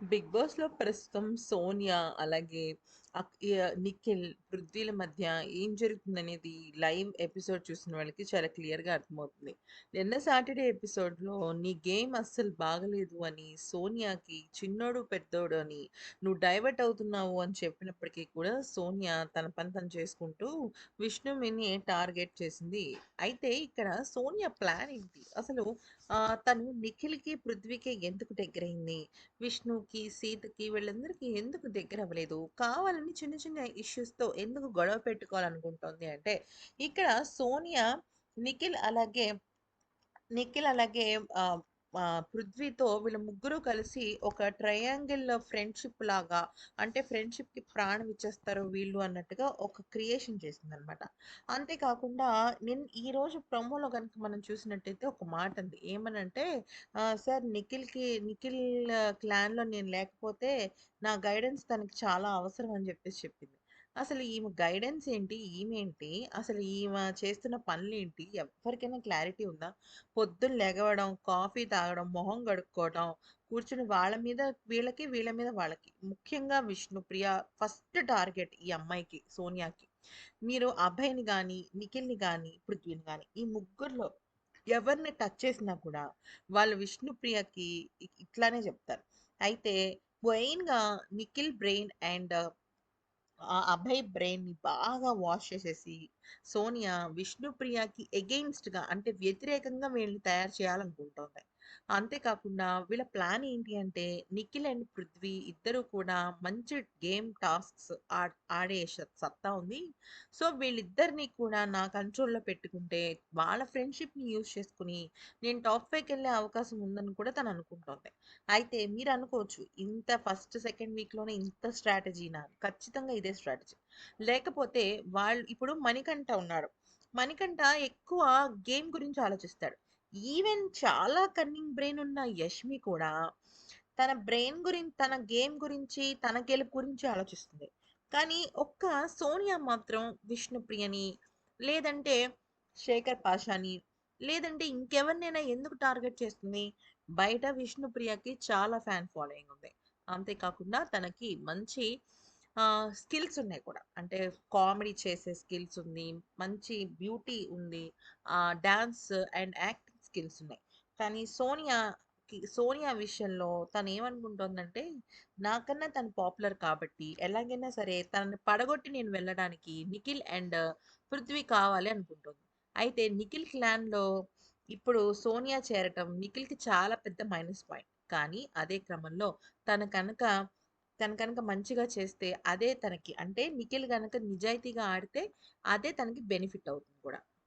Big బాస్‌లో ప్రస్తుతం సోనియా, అలాగే నిఖిల్, పృథ్వీల మధ్య ఏం జరుగుతుందనేది లైవ్ ఎపిసోడ్ చూసిన వాళ్ళకి చాలా క్లియర్‌గా అర్థమవుతుంది. నిన్న సాటర్‌డే ఎపిసోడ్‌లో "నీ గేమ్ అస్సలు బాగలేదు" అని సోనియాకి చిన్నోడు, పెద్దోడు అని "నువ్వు డైవర్ట్ అవుతున్నావు" అని చెప్పినప్పటికీ కూడా సోనియా తన పని తను చేసుకుంటూ విష్ణుమిని టార్గెట్ చేసింది. అయితే ఇక్కడ సోనియా ప్లాన్ ఏంటి? అసలు తను నిఖిల్‌కి, పృథ్వీకి ఎందుకు దగ్గరైంది? రాముకి సీతకి వీళ్ళందరికీ ఎందుకు దగ్గర అవ్వలేదు? కావాలని చిన్న చిన్న ఇష్యూస్‌తో ఎందుకు గొడవ పెట్టుకోవాలనుకుంటుంది? అంటే, ఇక్కడ సోనియా, నిఖిల్ అలాగే నిఖిల్ అలాగే పృథ్వీతో వీళ్ళ ముగ్గురు కలిసి ఒక ట్రయాంగిల్ ఫ్రెండ్‌షిప్ లాగా అంటే ఫ్రెండ్‌షిప్‌కి ప్రాణం ఇచ్చేస్తారు వీళ్ళు అన్నట్టుగా ఒక క్రియేషన్ చేసింది అనమాట అంతేకాకుండా నేను ఈరోజు ప్రమోలో కనుక మనం చూసినట్టయితే ఒక మాట ఉంది ఏమనంటే "సార్ నిఖిల్‌కి నిఖిల్ క్లాన్‌లో నేను లేకపోతే నా గైడెన్స్ తనకి చాలా అవసరం" అని చెప్పేసి చెప్పింది. అసలు ఈమె గైడెన్స్ ఏంటి? ఈమెంటి అసలు ఈమె చేస్తున్న పనులేంటి? ఎవరికైనా క్లారిటీ ఉందా? పొద్దున్న లెగవడం, కాఫీ తాగడం, మొహం కడుక్కోవడం, కూర్చొని వాళ్ళ మీద వీళ్ళకి, వీళ్ళ మీద వాళ్ళకి. ముఖ్యంగా విష్ణుప్రియ ఫస్ట్ టార్గెట్ ఈ అమ్మాయికి, సోనియాకి. మీరు అభయ్‌ని కానీ నిఖిల్‌ని కానీ పృథ్వీని కానీ ఈ ముగ్గురులో ఎవరిని టచ్ చేసినా కూడా వాళ్ళు విష్ణుప్రియకి ఇట్లానే చెప్తారు. అయితే మెయిన్‌గా నిఖిల్ బ్రెయిన్ అండ్ అభయ్ బ్రెయిన్‌ని బాగా వాష్ చేసేసి, సోనియా విష్ణుప్రియకి ఎగెయిన్స్ట్‌గా అంటే వ్యతిరేకంగా వీళ్ళని తయారు చేయాలనుకుంటోంది. అంతేకాకుండా వీళ్ళ ప్లాన్ ఏంటి అంటే, నిఖిల్ అండ్ పృథ్వీ ఇద్దరు కూడా మంచి గేమ్ టాస్క్స్ ఆడే సత్తా ఉంది. సో, వీళ్ళిద్దరిని కూడా నా కంట్రోల్‌లో పెట్టుకుంటే, వాళ్ళ ఫ్రెండ్‌షిప్‌ని యూజ్ చేసుకుని నేను టాప్ 5కెళ్ళే అవకాశం ఉందని కూడా తను అనుకుంటోంది. అయితే మీరు అనుకోవచ్చు, ఇంత ఫస్ట్, సెకండ్ వీక్‌లోనే ఇంత స్ట్రాటజీనా? ఖచ్చితంగా ఇదే స్ట్రాటజీ. లేకపోతే వాళ్ళు ఇప్పుడు మణికంఠ ఉన్నాడు. మణికంఠ ఎక్కువ గేమ్ గురించి ఆలోచిస్తాడు. ఈవెన్ చాలా కన్నింగ్ బ్రెయిన్ ఉన్న యష్మి కూడా తన బ్రెయిన్ గురించి తన గేమ్ గురించి, తన గెలుపు గురించి ఆలోచిస్తుంది. కానీ ఒక్క సోనియా మాత్రం విష్ణుప్రియని, లేదంటే శేఖర్ పాషాని, లేదంటే ఇంకెవరినైనా ఎందుకు టార్గెట్ చేస్తుంది? బయట విష్ణుప్రియకి చాలా ఫ్యాన్ ఫాలోయింగ్ ఉంది. అంతేకాకుండా తనకి మంచి స్కిల్స్ ఉన్నాయి కూడా. అంటే కామెడీ చేసే స్కిల్స్ ఉంది. మంచి బ్యూటీ ఉంది. డాన్స్ అండ్ యాక్ట్ స్కిల్స్ ఉన్నాయి. కానీ సోనియాకి సోనియా విషయంలో తను తనేమనుకుంటోందంటే, నాకన్నా తను పాపులర్ కాబట్టి ఎలాగైనా సరే తనని పడగొట్టి నేను వెళ్ళడానికి నిఖిల్ అండ్ పృథ్వీ కావాలి అనుకుంటుంది అయితే నిఖిల్ క్లాన్‌లో ఇప్పుడు సోనియా చేరటం నిఖిల్‌కి చాలా పెద్ద మైనస్ పాయింట్. కానీ అదే క్రమంలో తను కనుక తను కనుక మంచిగా చేస్తే అదే తనకి అంటే నిఖిల్ కనుక నిజాయితీగా ఆడితే అదే తనకి బెనిఫిట్ అవుతుంది కూడా.